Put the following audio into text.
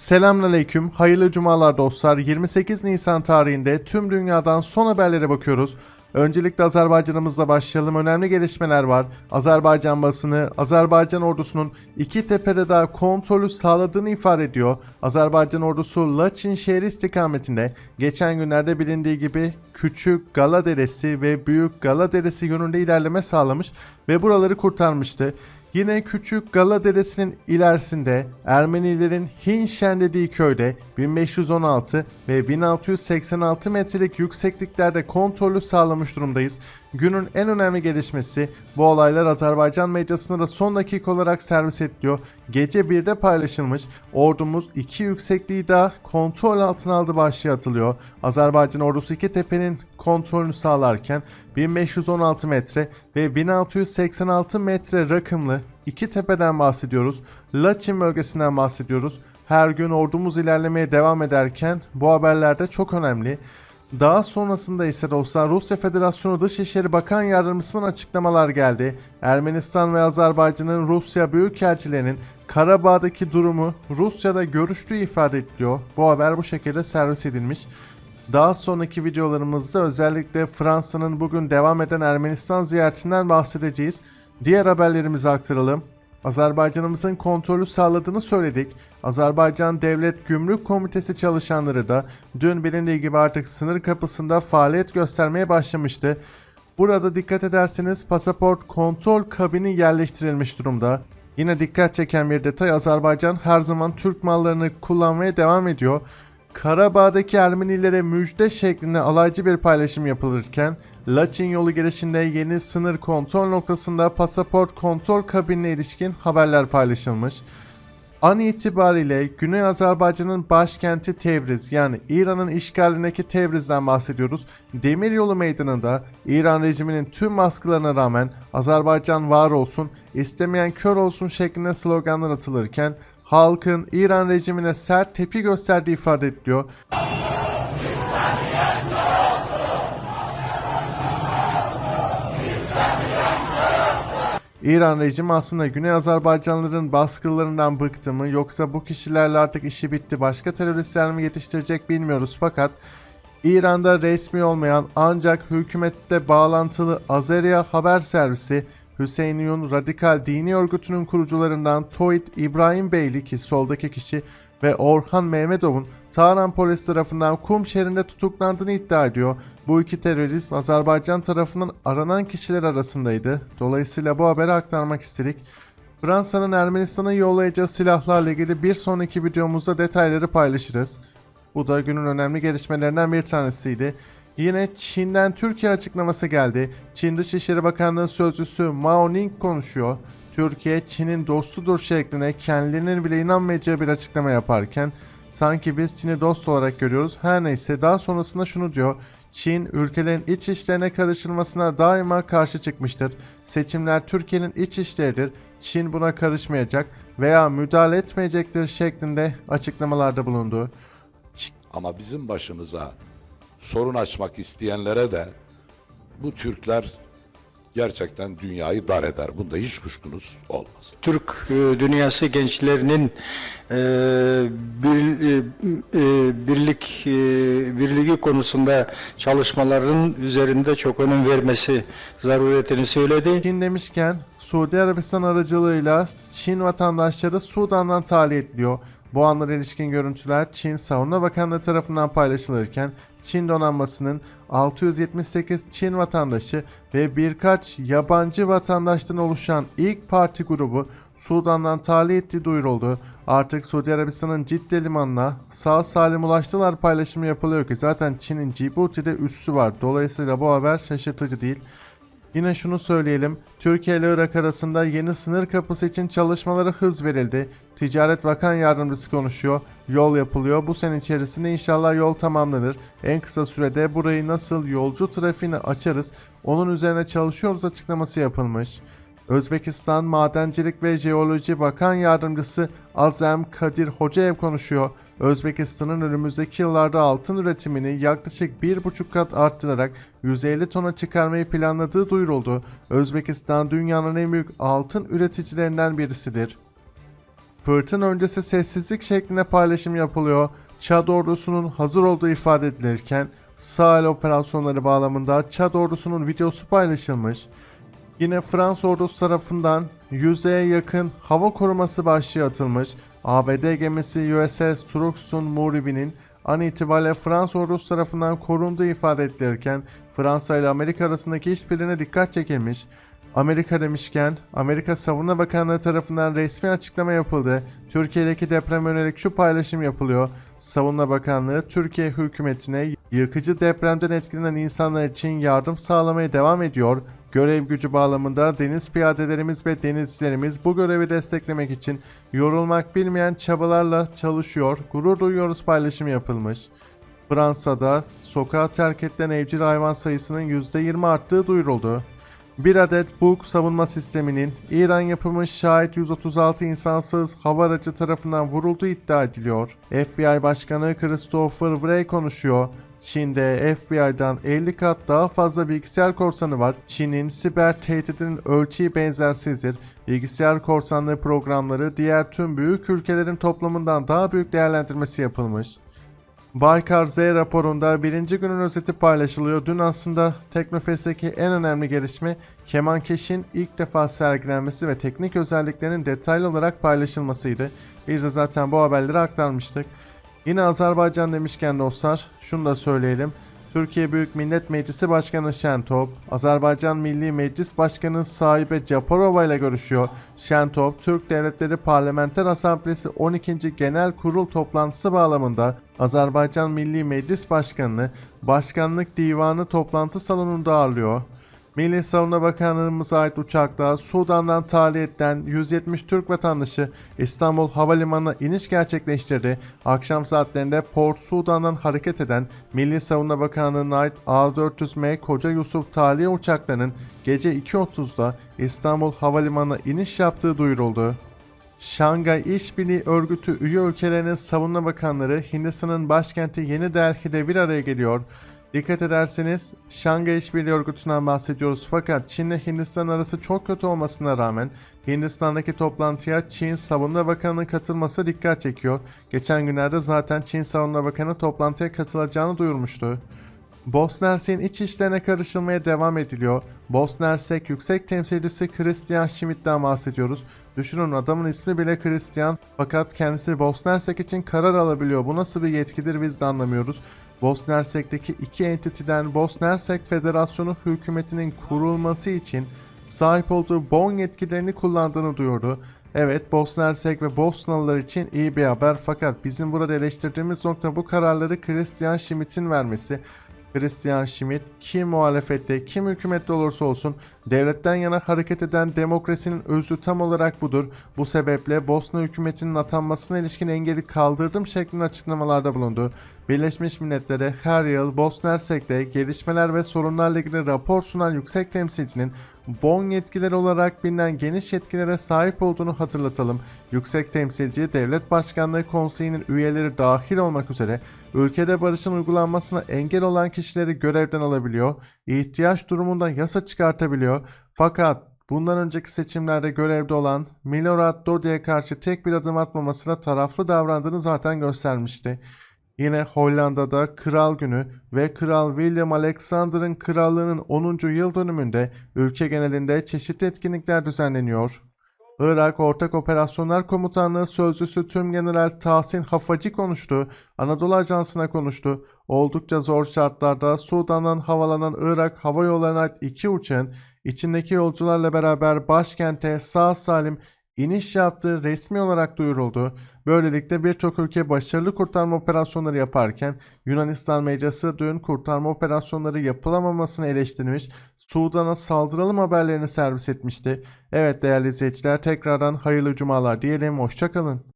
Selamünaleyküm, hayırlı cumalar dostlar. 28 Nisan tarihinde tüm dünyadan son haberlere bakıyoruz. Öncelikle Azerbaycan'ımızla başlayalım. Önemli gelişmeler var. Azerbaycan basını, Azerbaycan ordusunun iki tepede daha kontrolü sağladığını ifade ediyor. Azerbaycan ordusu Laçin şehri istikametinde geçen günlerde bilindiği gibi Küçük Gala Deresi ve Büyük Gala Deresi yönünde ilerleme sağlamış ve buraları kurtarmıştı. Yine Küçük Gala Deresi'nin ilerisinde Ermenilerin Hinşen dediği köyde 1516 ve 1686 metrelik yüksekliklerde kontrolü sağlamış durumdayız. Günün en önemli gelişmesi bu olaylar Azerbaycan medyasında da son dakika olarak servis ediliyor. Gece 1'de paylaşılmış ordumuz iki yüksekliği daha kontrol altına aldı başlığı atılıyor. Azerbaycan ordusu iki tepenin kontrolünü sağlarken 1516 metre ve 1686 metre rakımlı iki tepeden bahsediyoruz. Laçin bölgesinden bahsediyoruz. Her gün ordumuz ilerlemeye devam ederken bu haberler de çok önemli. Daha sonrasında ise dostlar Rusya Federasyonu Dışişleri Bakan Yardımcısının açıklamalar geldi. Ermenistan ve Azerbaycan'ın Rusya Büyükelçilerinin Karabağ'daki durumu Rusya'da görüştüğü ifade ediliyor. Bu haber bu şekilde servis edilmiş. Daha sonraki videolarımızda özellikle Fransa'nın bugün devam eden Ermenistan ziyaretinden bahsedeceğiz. Diğer haberlerimizi aktaralım. Azerbaycan'ımızın kontrolü sağladığını söyledik. Azerbaycan Devlet Gümrük Komitesi çalışanları da dün bilindiği gibi artık sınır kapısında faaliyet göstermeye başlamıştı. Burada dikkat ederseniz pasaport kontrol kabini yerleştirilmiş durumda. Yine dikkat çeken bir detay Azerbaycan her zaman Türk mallarını kullanmaya devam ediyor. Karabağ'daki Ermenilere müjde şeklinde alaycı bir paylaşım yapılırken Laçin yolu girişinde yeni sınır kontrol noktasında pasaport kontrol kabinine ilişkin haberler paylaşılmış. An itibariyle Güney Azerbaycan'ın başkenti Tebriz yani İran'ın işgalindeki Tebriz'den bahsediyoruz. Demiryolu meydanında İran rejiminin tüm baskılarına rağmen Azerbaycan var olsun, istemeyen kör olsun şeklinde sloganlar atılırken halkın İran rejimine sert tepki gösterdiği ifade ediliyor. İran rejimi aslında Güney Azerbaycanlıların baskılarından bıktı mı yoksa bu kişilerle artık işi bitti başka teröristler mi yetiştirecek bilmiyoruz fakat İran'da resmi olmayan ancak hükümette bağlantılı Azeriya haber servisi Hüseyiniyun Radikal Dini Örgütü'nün kurucularından Toit İbrahim Beyli ki soldaki kişi ve Orhan Mehmedov'un Tahran polis tarafından Kum şehrinde tutuklandığını iddia ediyor. Bu iki terörist Azerbaycan tarafından aranan kişiler arasındaydı. Dolayısıyla bu haberi aktarmak istedik. Fransa'nın Ermenistan'a yollayacağı silahlarla ilgili bir sonraki videomuzda detayları paylaşırız. Bu da günün önemli gelişmelerinden bir tanesiydi. Yine Çin'den Türkiye açıklaması geldi. Çin Dışişleri Bakanlığı Sözcüsü Mao Ning konuşuyor. Türkiye Çin'in dostudur şeklinde kendilerinin bile inanmayacağı bir açıklama yaparken sanki biz Çin'i dost olarak görüyoruz. Her neyse daha sonrasında şunu diyor. Çin ülkelerin iç işlerine karışılmasına daima karşı çıkmıştır. Seçimler Türkiye'nin iç işleridir. Çin buna karışmayacak veya müdahale etmeyecektir şeklinde açıklamalarda bulundu. Ama bizim başımıza sorun açmak isteyenlere de bu Türkler gerçekten dünyayı dar eder. Bunda hiç kuşkunuz olmaz. Türk e, dünyası gençlerinin e, bir, e, e, birlik e, birliği konusunda çalışmaların üzerinde çok önem vermesi zaruretini söyledi. Çin demişken Suudi Arabistan aracılığıyla Çin vatandaşları Sudan'dan tahliye ediliyor. Bu anlara ilişkin görüntüler Çin Savunma Bakanlığı tarafından paylaşılırken Çin donanmasının 678 Çin vatandaşı ve birkaç yabancı vatandaştan oluşan ilk parti grubu Sudan'dan tahliye ettiği duyuruldu. Artık Suudi Arabistan'ın Cidde limanına sağ salim ulaştılar paylaşımı yapılıyor ki zaten Çin'in Cibuti'de üssü var. Dolayısıyla bu haber şaşırtıcı değil. Yine şunu söyleyelim. Türkiye ile Irak arasında yeni sınır kapısı için çalışmalara hız verildi. Ticaret Bakan Yardımcısı konuşuyor. Yol yapılıyor. Bu sene içerisinde inşallah yol tamamlanır. En kısa sürede burayı nasıl yolcu trafiğine açarız onun üzerine çalışıyoruz açıklaması yapılmış. Özbekistan Madencilik ve Jeoloji Bakan Yardımcısı Azem Kadir Hocaev konuşuyor. Özbekistan'ın önümüzdeki yıllarda altın üretimini yaklaşık 1,5 kat arttırarak 150 tona çıkarmayı planladığı duyuruldu. Özbekistan dünyanın en büyük altın üreticilerinden birisidir. Fırtına öncesi sessizlik şeklinde paylaşım yapılıyor. Çad ordusunun hazır olduğu ifade edilirken Sahel operasyonları bağlamında Çad ordusunun videosu paylaşılmış. Yine Fransız ordusu tarafından yüzeye yakın hava koruması başlığı atılmış. ABD gemisi USS Truxtun Muribi'nin an itibariyle Fransız ordusu tarafından korunduğu ifade edilirken Fransa ile Amerika arasındaki işbirliğine dikkat çekilmiş. Amerika demişken Amerika Savunma Bakanlığı tarafından resmi açıklama yapıldı. Türkiye'deki deprem yönelik şu paylaşım yapılıyor. Savunma Bakanlığı Türkiye hükümetine yıkıcı depremden etkilenen insanlar için yardım sağlamaya devam ediyor. Görev gücü bağlamında deniz piyadelerimiz ve denizcilerimiz bu görevi desteklemek için yorulmak bilmeyen çabalarla çalışıyor. Gurur duyuyoruz paylaşımı yapılmış. Fransa'da sokağa terk edilen evcil hayvan sayısının %20 arttığı duyuruldu. Bir adet Buk savunma sisteminin İran yapımı şahit 136 insansız hava aracı tarafından vurulduğu iddia ediliyor. FBI Başkanı Christopher Wray konuşuyor. Çin'de FBI'dan 50 kat daha fazla bilgisayar korsanı var. Çin'in siber tehdidinin ölçeği benzersizdir. Bilgisayar korsanlığı programları diğer tüm büyük ülkelerin toplamından daha büyük değerlendirmesi yapılmış. Baykar Z raporunda birinci günün özeti paylaşılıyor. Dün aslında Teknofest'teki en önemli gelişme Kemankeş'in ilk defa sergilenmesi ve teknik özelliklerinin detaylı olarak paylaşılmasıydı. Biz de zaten bu haberleri aktarmıştık. Yine Azerbaycan demişken dostlar şunu da söyleyelim. Türkiye Büyük Millet Meclisi Başkanı Şentop, Azerbaycan Milli Meclis Başkanı Sahibe Japarova ile görüşüyor. Şentop, Türk Devletleri Parlamenter Asamblesi 12. Genel Kurul toplantısı bağlamında Azerbaycan Milli Meclis Başkanı'nı Başkanlık Divanı toplantı salonunda ağırlıyor. Milli Savunma Bakanlığımıza ait uçakla Sudan'dan tahliyetten 170 Türk vatandaşı İstanbul Havalimanı'na iniş gerçekleştirdi. Akşam saatlerinde Port Sudan'dan hareket eden Milli Savunma Bakanlığı'na ait A400M Koca Yusuf tahliye uçaklarının gece 2.30'da İstanbul Havalimanı'na iniş yaptığı duyuruldu. Şangay İşbirliği Örgütü üye ülkelerinin savunma bakanları Hindistan'ın başkenti Yeni Delhi'de bir araya geliyor. Dikkat ederseniz Şangay İşbirliği Örgütü'nden bahsediyoruz fakat Çin ile Hindistan arası çok kötü olmasına rağmen Hindistan'daki toplantıya Çin Savunma Bakanı'nın katılması dikkat çekiyor. Geçen günlerde zaten Çin Savunma Bakanı toplantıya katılacağını duyurmuştu. Bosna Hersek'in iç işlerine karışılmaya devam ediliyor. Bosna Hersek Yüksek Temsilcisi Christian Schmidt'ten bahsediyoruz. Düşünün adamın ismi bile Christian fakat kendisi Bosna Hersek için karar alabiliyor. Bu nasıl bir yetkidir biz de anlamıyoruz. Bosna Hersek'teki iki entitiden Bosna Federasyonu hükümetinin kurulması için sahip olduğu bon yetkilerini kullandığını duyurdu. Evet Bosna ve Bosnalılar için iyi bir haber fakat bizim burada eleştirdiğimiz nokta bu kararları Christian Schmidt'in vermesi. Christian Schmidt kim muhalefette kim hükümette olursa olsun devletten yana hareket eden demokrasinin özü tam olarak budur. Bu sebeple Bosna hükümetinin atanmasına ilişkin engeli kaldırdım şeklinde açıklamalarda bulundu. Birleşmiş Milletler'e her yıl Bosna Hersek'te gelişmeler ve sorunlarla ilgili rapor sunan yüksek temsilcinin bon yetkileri olarak bilinen geniş yetkilere sahip olduğunu hatırlatalım. Yüksek temsilci Devlet Başkanlığı Konseyi'nin üyeleri dahil olmak üzere ülkede barışın uygulanmasına engel olan kişileri görevden alabiliyor, ihtiyaç durumunda yasa çıkartabiliyor. Fakat bundan önceki seçimlerde görevde olan Milorad Dodik'e karşı tek bir adım atmamasına taraflı davrandığını zaten göstermişti. Yine Hollanda'da Kral Günü ve Kral William Alexander'ın krallığının 10. yıl dönümünde ülke genelinde çeşitli etkinlikler düzenleniyor. Irak Ortak Operasyonlar Komutanlığı Sözcüsü Tümgeneral Tahsin Hafacı konuştu. Anadolu Ajansı'na konuştu. Oldukça zor şartlarda Sudan'dan havalanan Irak Hava Yolları'na iki uçağın içindeki yolcularla beraber başkente sağ salim iniş yaptığı resmi olarak duyuruldu. Böylelikle birçok ülke başarılı kurtarma operasyonları yaparken Yunanistan meclisi dün kurtarma operasyonları yapılamamasını eleştirmiş, Sudan'a saldıralım haberlerini servis etmişti. Evet değerli izleyiciler tekrardan hayırlı cumalar diyelim, hoşçakalın.